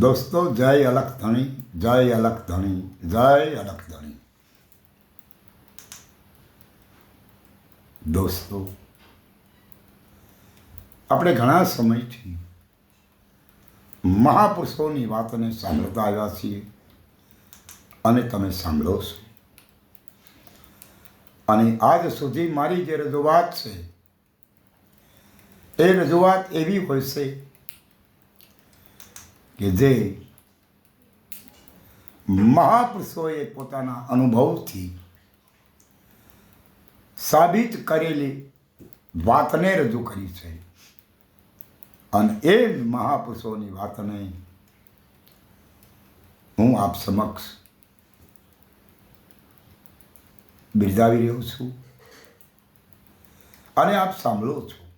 દોસ્તો, જય અલખ ધણી, જય અલખ ધણી, જય અલખ ધણી. દોસ્તો, આપણે ઘણા સમયથી મહાપુરુષોની વાતને સાંભળતા આવ્યા છીએ અને તમે સાંભળો છો. અને આજ સુધી મારી જે રજૂઆત છે, એ રજૂઆત એવી હોય છે કે જે મહાપુરુષોએ પોતાના અનુભવથી સાબિત કરેલી વાતને રજૂ કરી છે. અને એ જ મહાપુરુષોની વાતને હું આપ સમક્ષ બિરદાવી રહ્યો છું અને આપ સાંભળો છો.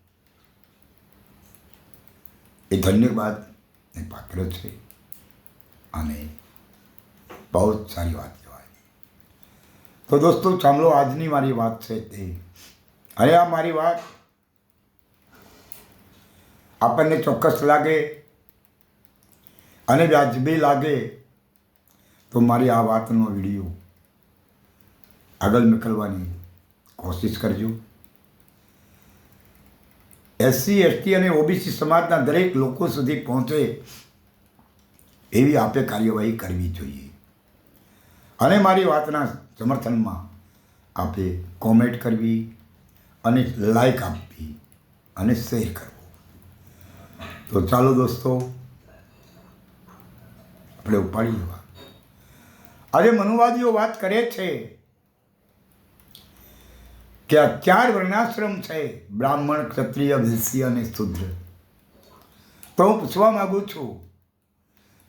એ ધન્યવાદ ને પાત્ર છે. અને બહુ જ સારી વાત કહેવાય. તો દોસ્તો સાંભળો આજની મારી વાત છે તે. હવે આ મારી વાત આપણને ચોક્કસ લાગે અને વ્યાજબી લાગે તો મારી આ વાતનો વીડિયો આગળ મોકલવાની કોશિશ કરજો. એસસી, એસટી અને ઓબીસી સમાજના દરેક લોકો સુધી પહોંચે એવી આપે કાર્યવાહી કરવી જોઈએ. અને મારી વાતના સમર્થનમાં આપે કોમેન્ટ કરવી અને લાઈક આપવી અને શેર કરવો. તો ચાલો દોસ્તો, આપણે ઉપાડી લેવા આજે મનુવાદીઓ વાત કરે છે. આ ચાર વર્ણાશ્રમ છે, બ્રાહ્મણ, ક્ષત્રિય વૈશ્ય અને શુદ્ર. તો હું પૂછવા માંગુ છું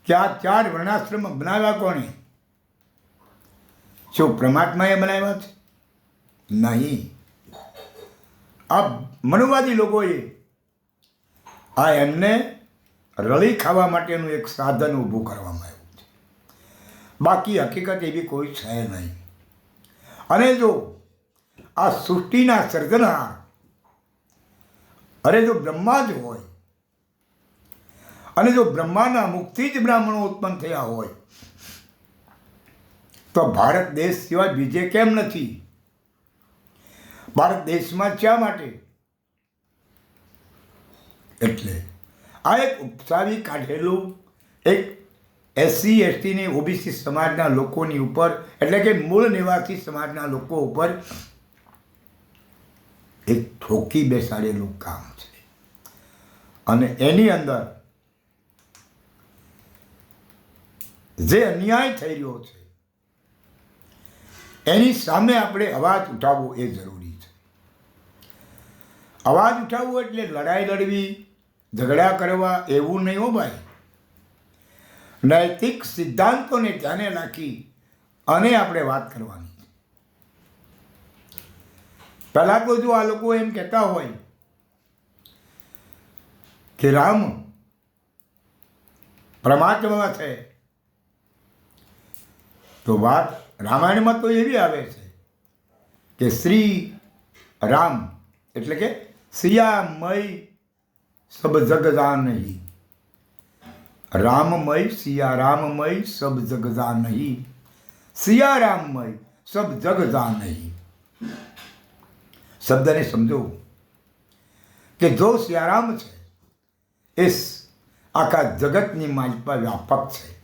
કે આ ચાર વર્ણાશ્રમ બનાવ્યા કોણે? શું પરમાત્માએ બનાવ્યા છે? નહીં. આ મનુવાદી લોકોએ આ એમને રળી ખાવા માટેનું એક સાધન ઊભું કરવામાં આવ્યું છે. બાકી હકીકત એવી કોઈ છે નહીં. અને જો આ સૃષ્ટિના સર્જનહાર અરે જો બ્રહ્મા જ હોય, અને જો બ્રહ્માના મુક્તિ જ બ્રાહ્મણો ઉત્પન્ન થયા હોય, તો ભારત દેશ સિવાય બીજે કેમ નથી? ભારત દેશમાં શા માટે? એટલે આ એક ઉપસાવી કાઢેલું એક એસસી એસટીની ઓબીસી સમાજના લોકોની ઉપર, એટલે કે મૂળ નિવાસી સમાજના લોકો ઉપર એક ઠોકી બેસાડેલું કામ છે. અને એની અંદર જે અન્યાય થઈ રહ્યો છે, એની સામે આપણે અવાજ ઉઠાવવો એ જરૂરી છે. અવાજ ઉઠાવવો એટલે લડાઈ લડવી, ઝઘડા કરવા એવું નહીં હો ભાઈ. નૈતિક સિદ્ધાંતોને ધ્યાને રાખી અને આપણે વાત કરવાની. પહેલાં તો જો આ લોકો એમ કહેતા હોય કે રામ પરમાત્મા છે, તો વાત રામાયણમાં તો એવી આવે છે કે શ્રી રામ, એટલે કે સિયામય સબ જગદા નહીં રામમય શિયા રામમય સબ જગદા નહીં સિયા રામમય સબ જગદા નહીં શબ્દને સમજવું. કે જો સિયારામ છે, એ આખા જગતની માલિપા વ્યાપક છે.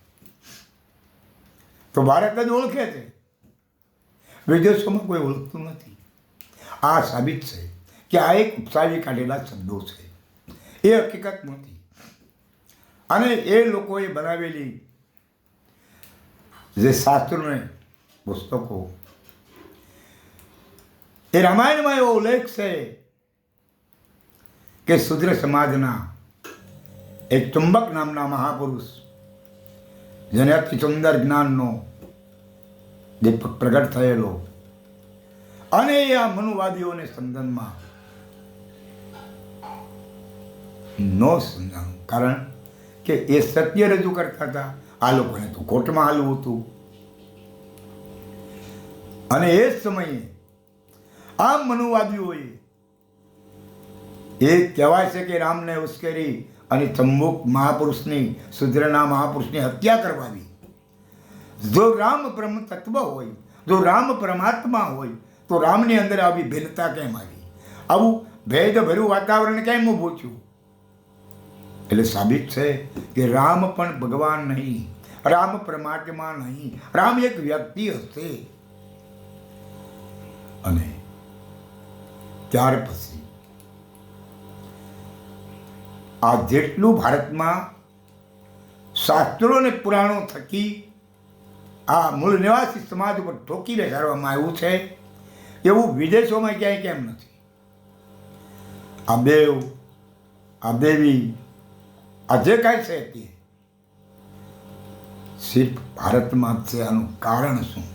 તો ભારત જ ઓળખે છે. વિદેશોમાં કોઈ ઓળખતું નથી. આ સાબિત છે કે આ એક ઉપસાવી કાઢેલા શબ્દો છે. એ હકીકત નથી. અને એ લોકોએ બનાવેલી જે શાસ્ત્રોને પુસ્તકો એ રામાયણમાં એવો ઉલ્લેખ છે કે શુદ્ર સમાજના એક ચુંબક નામના મહાપુરુષ, જેને અતિ સુંદર જ્ઞાનનો દીપક પ્રગટ થયેલો અને એ આ મનુવાદીઓને સંદનમાં નો સમજાણું કારણ કે એ સત્ય રજૂ કરતા હતા. આ લોકોને તો કોર્ટમાં હાલવું હતું. અને એ જ સમયે આ મનુવાદીઓએ એ કહેવાય છે કે રામને ઉશ્કેરી અને ચંબુક મહાપુરુષની સુદ્રના મહાપુરુષની હત્યા કરવાની. જો રામ બ્રહ્મ તત્વ હોય, જો રામ પરમાત્મા હોય, તો રામની અંદર આવી ભિન્નતા કેમ આવી? આવું ભેદભર્યું વાતાવરણ કેમ ઊભું થયું? એટલે સાબિત છે કે રામ પણ ભગવાન નહીં, રામ પરમાત્મા નહીં. રામ એક વ્યક્તિ હશે. અને ત્યાર પછી આ જેટલું ભારતમાં શાસ્ત્રો અને પુરાણો થકી આ મૂળ નિવાસી સમાજ ઉપર ઠોકી બેસાડવામાં આવ્યું છે, એવું વિદેશોમાં ક્યાંય કેમ નથી. આ દેવ આ દેવી, આ જે કાંઈ છે તે સિર્ફ ભારતમાં છે આનું કારણ શું?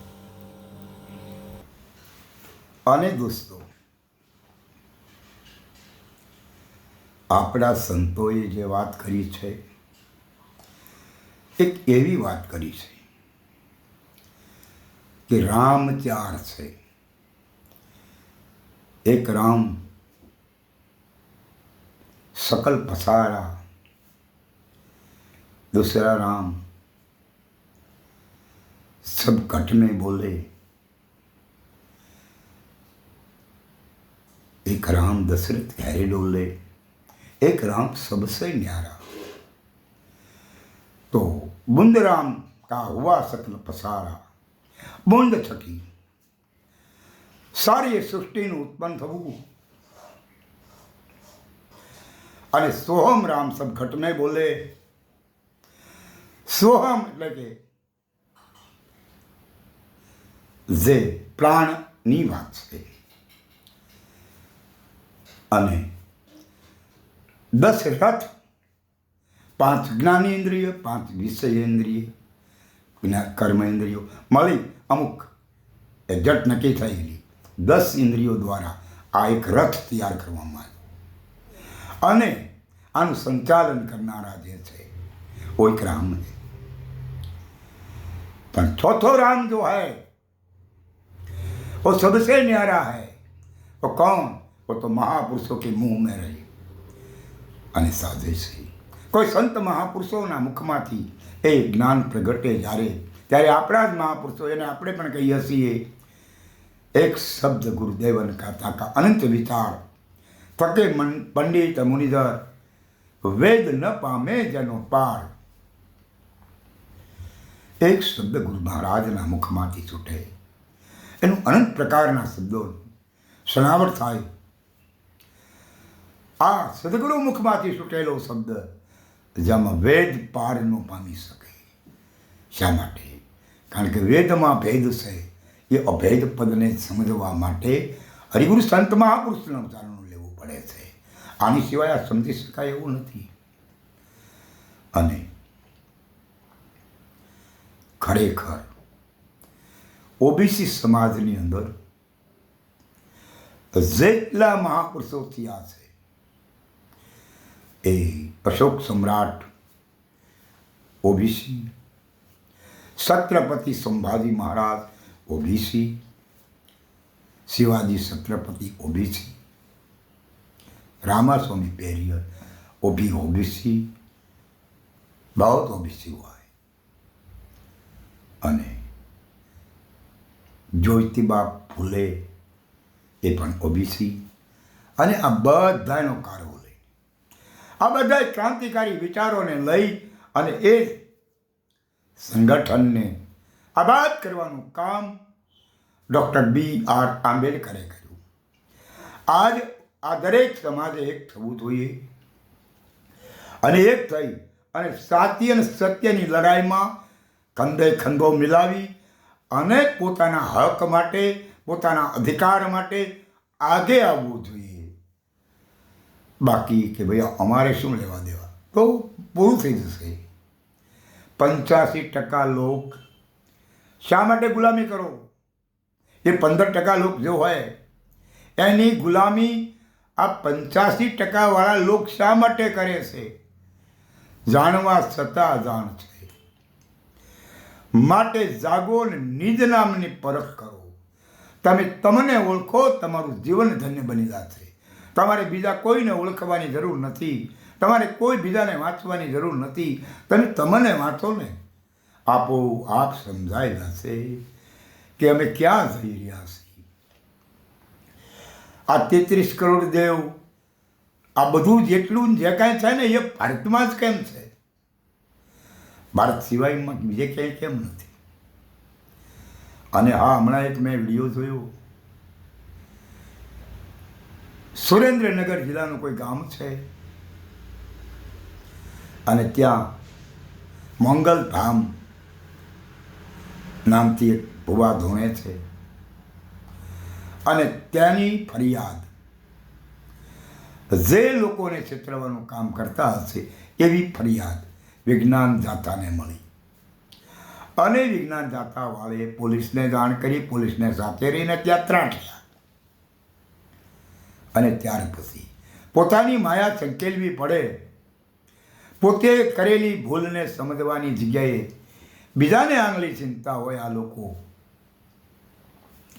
અને દોસ્તો આપણા સંતોએ જે વાત કરી છે એક એવી વાત કરી છે કે રામ ચાર છે એક રામ सकल पसारा दूसरा राम सब घट में बोले एक राम दशरथ गहरे डोले एक राम सबसे न्यारा तो बुंद राम का हुआ सकल पसारा બુંદ થકી સારી સૃષ્ટિનું ઉત્પન્ન થવું અને સોહમ રામ સબ ઘટ में બોલે સોહમ એટલે કે જે પ્રાણની વાત છે અને દસ રથ પાંચ જ્ઞાની ઇન્દ્રિય પાંચ વિષય ઇન્દ્રિય જ્ઞા- કર્મ ઇન્દ્રિયો મળી અમુક એ જટ નક્કી થયેલી દસ ઇન્દ્રિયો દ્વારા આ એક રથ તૈયાર કરવામાં આવ્યો અને આનું સંચાલન કરનારા જે છે वो एक राम है पर चौथो राम जो है वो सबसे न्यारा है वो कौन वो तो महापुरुषों के मुंह में रही અને સાધે છે. કોઈ સંત મહાપુરુષોના મુખમાંથી એ જ્ઞાન પ્રગટે જ્યારે, ત્યારે આપણા જ મહાપુરુષો, એને આપણે પણ કહીએ છીએ, એક શબ્દ ગુરુદેવન કા અનંત વિચાર. મન, પંડિત મુનિધર, વેદ ન પામે જેનો પાર. એક શબ્દ ગુરુ મહારાજના મુખમાંથી છૂટે. એનું અનંત પ્રકારના શબ્દો સનાવટ થાય. આ સદગુરુ મુખમાંથી છૂટેલો શબ્દ જેમાં વેદ પાર ન પામી શકે. શા માટે? કારણ કે વેદમાં ભેદ છે. એ અભેદ પદને સમજવા માટે હરિગુરુ સંત મહાપુરુષનું ઉચ્ચારણ લેવું પડે છે. આની સિવાય આ સમજી શકાય એવું નથી. અને ખરેખર ઓબીસી સમાજની અંદર જેટલા મહાપુરુષો થયા છે એ અશોક સમ્રાટ OBC Chhatrapati Sambhaji Maharaj OBC Shivaji Chhatrapati OBC Ramaswamy Periyar वो भी ओबीसी बहुत ओबीसी हुआ है અને જ્યોતિબા ફૂલે એ પણ ઓબીસી અને આ બધાનો કારવો લઈ આ બધા ક્રાંતિકારી વિચારોને લઈ અને એ સંગઠનને આબાદ કરવાનું કામ ડૉક્ટર બી આર આંબેડકરે કર્યું. આજ આ દરેક સમાજે એક થવું જોઈએ. અને એક થઈ અને સાચી અને સત્યની લડાઈમાં ખંદે ખંભો મિલાવી અને પોતાના હક માટે, પોતાના અધિકાર માટે આગે આવવું જોઈએ. બાકી કે ભાઈ અમારે શું લેવા દેવા? તો પૂરું થઈ જશે. પંચ્યાસી ટકા લોક શા માટે ગુલામી કરો? એ પંદર ટકા લોક જો હોય, એની ગુલામી આ પંચ્યાસી ટકાવાળા લોક શા માટે કરે છે? જાણવા છતાં અજાણ છે. માટે જાગો ને નિજ નામની પરખ કરો. તમે, તમને ઓળખો, તમારું જીવન ધન્ય બની જશે. તમારે બીજા કોઈને ઓળખવાની જરૂર નથી. તમારે કોઈ બીજાને વાંચવાની જરૂર નથી. તમે તમને વાંચો ને. આપો આપ સમજાયેલા જશે કે અમે ક્યાં જઈ રહ્યા છીએ. આ તેત્રીસ કરોડ દેવ, આ બધું જેટલું જે કાંઈ છે ને, એ ભારતમાં જ કેમ છે? ભારત સિવાયમાં બીજે ક્યાંય કેમ નથી? અને હા, હમણાં એક મેં વીડિયો જોયો. સુરેન્દ્રનગર જિલ્લાનું કોઈ ગામ છે? અને ત્યાં મંગલધામ નામથી એક ભુવા ધોણે છે. અને ત્યાંની ફરિયાદ. જે લોકોને છેતરવાનું કામ કરતા હશે, એવી ફરિયાદ વિજ્ઞાન જાતાને મળી. અને વિજ્ઞાન જાતા વાળે પોલીસને જાણ કરી, પોલીસને સાથે રહીને ત્યાં ત્રાટ્યા અને ત્યાર પછી પોતાની માયા સંકેલવી પડે. પોતે કરેલી ભૂલને સમજવાની જગ્યાએ બીજાને આંગળી ચિંતા હોય આ લોકો.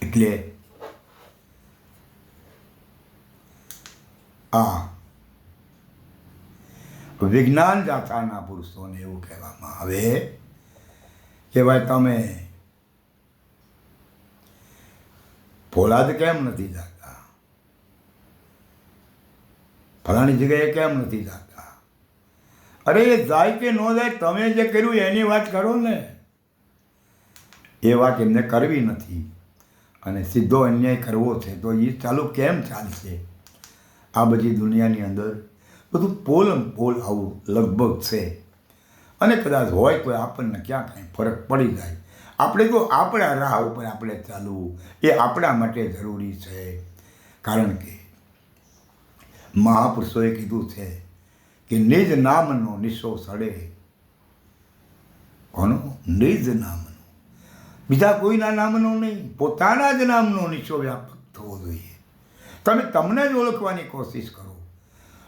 એટલે આ વિજ્ઞાન જાતાના પુરુષોને એવું કહેવામાં આવે કે ભાઈ તમે ફોલાદ કેમ નથી જાતા? ફલાણી જગ્યાએ કેમ નથી જાતા? અરે એ જાય કે ન જાય, તમે જે કર્યું એની વાત કરો ને. એ વાત એમને કરવી નથી. અને સીધો અન્યાય કરવો છે, તો એ ચાલુ કેમ ચાલશે? આ બધી દુનિયાની અંદર બધું પોલમ પોલ આવું લગભગ છે. અને કદાચ હોય તો આપણને ક્યાં કાંઈ ફરક પડી જાય. આપણે તો આપણા રાહ ઉપર આપણે ચાલવું, એ આપણા માટે જરૂરી છે. કારણ કે મહાપુરુષોએ કીધું છે કે નિજ નામનો નિશો સડે. કોનો? નિજ નામનો. બીજા કોઈના નામનો નહીં, પોતાના જ નામનો નિશો વ્યાપક થવો જોઈએ. તમે તમને જ ઓળખવાની કોશિશ કરો.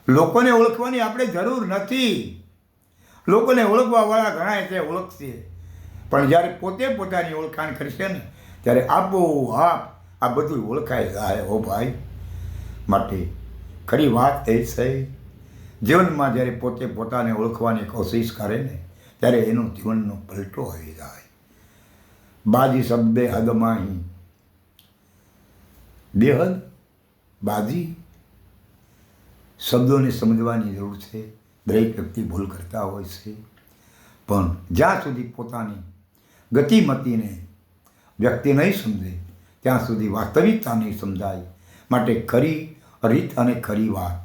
લોકોને ઓળખવાની આપણે જરૂર નથી. લોકોને ઓળખવાવાળા ઘણા છે, ઓળખશે. પણ જ્યારે પોતે પોતાની ઓળખાણ કરશે ને, ત્યારે આપો આપ આ બધું ઓળખાય. જાય હો ભાઈ, માટે ખરી વાત એ છે. જીવનમાં જ્યારે પોતે પોતાને ઓળખવાની કોશિશ કરે ને, ત્યારે એનો જીવનનો પલટો આવી જાય. બાજી શબ્દે હદમાહી. બેહદ, બાજી. શબ્દોને સમજવાની જરૂર છે. દરેક વ્યક્તિ ભૂલ કરતા હોય છે. પણ જ્યાં સુધી પોતાની ગતિમતીને વ્યક્તિ નહીં સમજે, ત્યાં સુધી વાસ્તવિકતા નહીં સમજાય, માટે ખરી રીત અને ખરી વાત.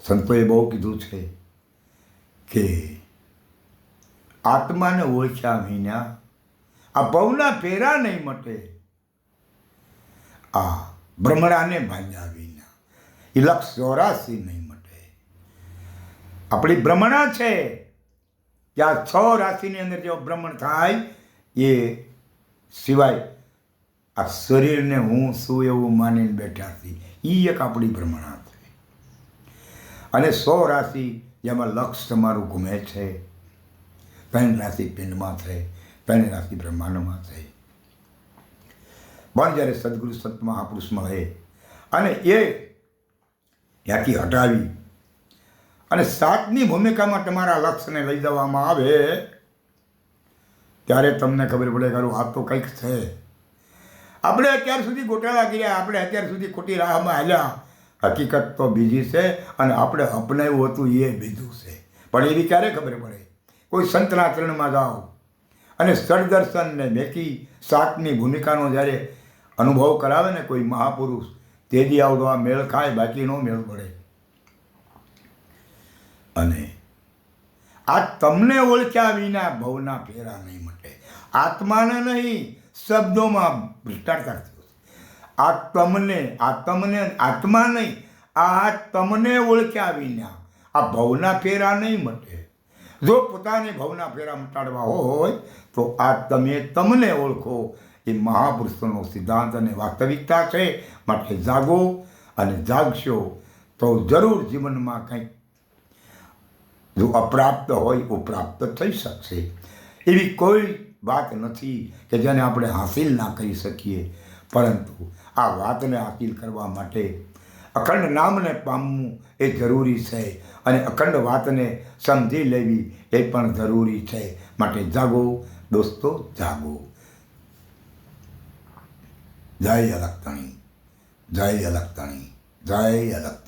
સંતોએ બહુ કીધું છે કે આત્માને ઓળખ્યા વિના આ ભવના ફેરા નહીં મટે. આ ભ્રમણાને ભાંગ્યા વિના એ લક્ષ ચોરાસી નહીં મટે. આપણી ભ્રમણા છે કે આ છ રાશિની અંદર જો ભ્રમણ થાય એ સિવાય આ શરીરને હું શું એવું માનીને બેઠા છીએ? એ એક આપણી ભ્રમણા છે. અને સો રાશિ જેમાં લક્ષ તમારું ગુમે છે. ત્રણ રાશિ પિંડમાં છે, ત્રણ રાશિ બ્રહ્માંડમાં છે. પણ જ્યારે સદગુરુ સંત મહાપુરુષ મળે અને એ ત્યાંથી હટાવી અને સાતની ભૂમિકામાં તમારા લક્ષ્યને લઈ જવામાં આવે, ત્યારે તમને ખબર પડે ખરું આ તો કંઈક છે. આપણે અત્યાર સુધી ગોટાળા કર્યા, આપણે અત્યાર સુધી ખોટી રાહમાં હાલ્યા. હકીકત તો બીજી છે અને આપણે અપનાવ્યું હતું એ બીજું છે. પણ એવી ક્યારે ખબર પડે? કોઈ સંતના ચરણમાં જાઓ અને સદદર્શન ને મેકી સાતની ભૂમિકાનો જ્યારે અનુભવ કરાવે ને કોઈ મહાપુરુષ તેજી આવડો આ મેળ ખાય બાકી નો મેળ પડે. અને આ તમને ઓળખ્યા વિના ભવના ફેરા નહીં મટે. આત્માને નહીં શબ્દોમાં ભ્રષ્ટાચાર થયો આ તમને આ તમને આત્મા નહીં, આ તમને ઓળખ્યા વિના આ ભવના ફેરા નહીં મટે. જો પોતાને ભવના ફેરા મટાડવા હોય, તો આ તમે તમને ઓળખો. એ મહાપુરુષોનો સિદ્ધાંત અને વાસ્તવિકતા છે. માટે જાગો અને જાગશો તો જરૂર જીવનમાં કંઈક જો અપ્રાપ્ત હોય એવું પ્રાપ્ત થઈ શકશે. એવી કોઈ વાત નથી કે જેને આપણે હાસિલ ના કરી શકીએ. પરંતુ આ વાતને હાસિલ કરવા માટે અખંડ નામને પામવું એ જરૂરી છે અને અખંડ વાતને સમજી લેવી એ પણ જરૂરી છે. માટે જાગો, દોસ્તો, જાગો. જય અલગતણી જય અલગતણી જય અલગતણી